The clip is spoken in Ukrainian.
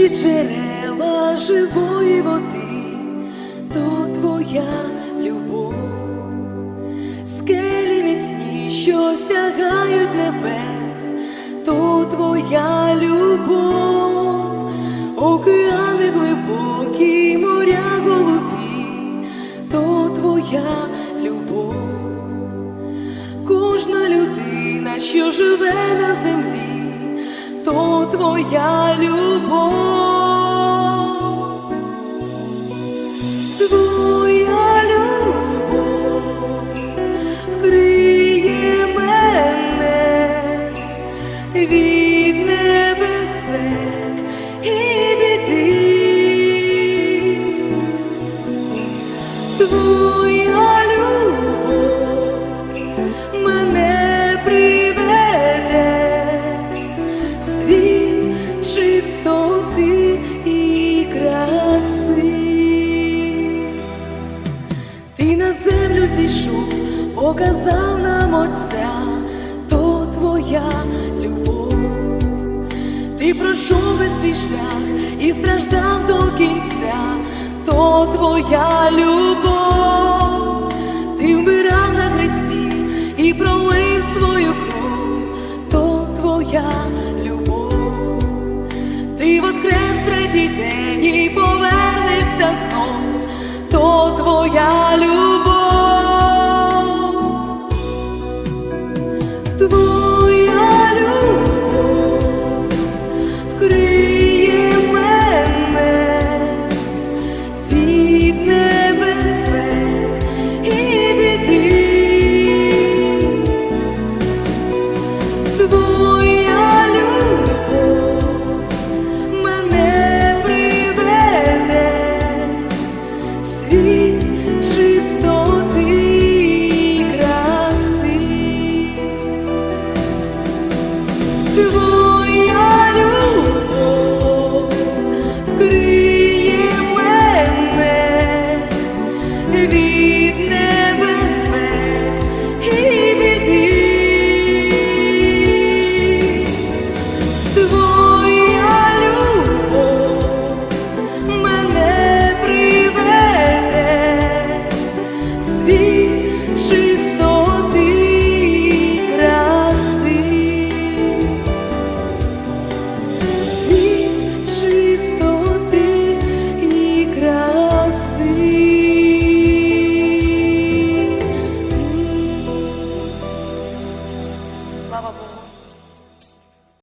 чисті джерела живої води, то твоя любов, скелі міцні, що сягають небес, то твоя любов, океани глибокі, моря голубі, то твоя любов. Кожна людина, що живе на землі, то твоя любов, твоя любов вкриє мене від небезпек і біди. Твоя показав нам Отця, то твоя любов. Ти пройшов весь свій шлях і страждав до кінця, то твоя любов, ти вмирав на хресті і пролив свою кров, то твоя любов, ти воскрес третій день і повернешся Твоя